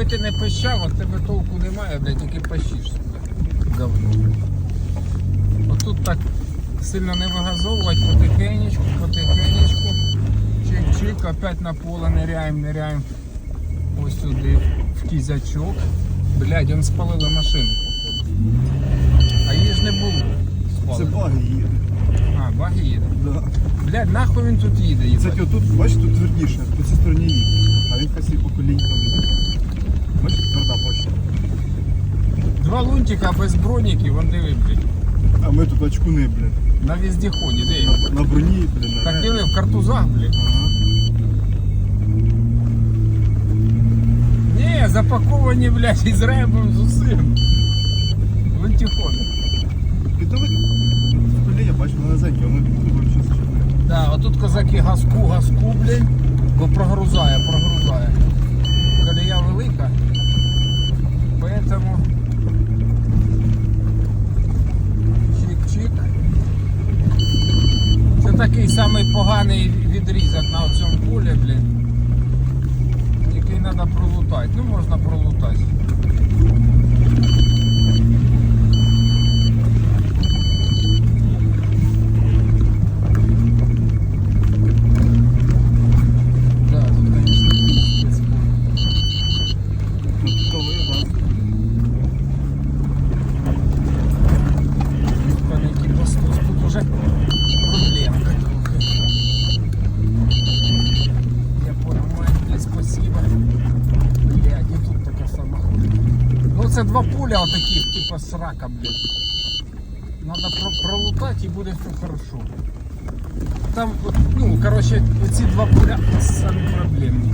Якби ти не пищав, от тебе толку немає, блядь, тільки пащиш. Говно. Отут так сильно не вигазовувати, потихенечку, потихенечку. Чик-чик, опять на поле ниряємо, ниряємо. Ось сюди, в кізячок. Блядь, он спалили машину. А її ж не було. Це Спалили. баги їде. А, баги їде. Да. Блядь, нахуй він тут їде, їбать. Кстати, отут, бачиш, тут твердіше, по цій стороні їде. А він по колії там їде. Бачиш, тверда почта. Два лунтика без броніків, вон диви, блядь. А ми тут очкуни, блядь. На вездеході, де? На, на броні, блядь. Так диви, в картузах, блядь. Ага. Ні, запаковані, блядь, із ребом, з усім. Лунтиходи. І то ви... Блядь, я бачу на низенькі, вони тут вообще зачепили. Да, отут козаки газку, газку, блядь, бо прогрузає, прогрузає. Колія велика, поэтому чик-чик. Це такий самий поганий відрізок на цьому полі, блядь. Який треба пролутати. Ну можна пролутати. Тут, конечно, пиздец це два поля таких типа срака, блядь. Надо пролутати і буде все хорошо. Там, ну, короче, ці два поля самі проблемні.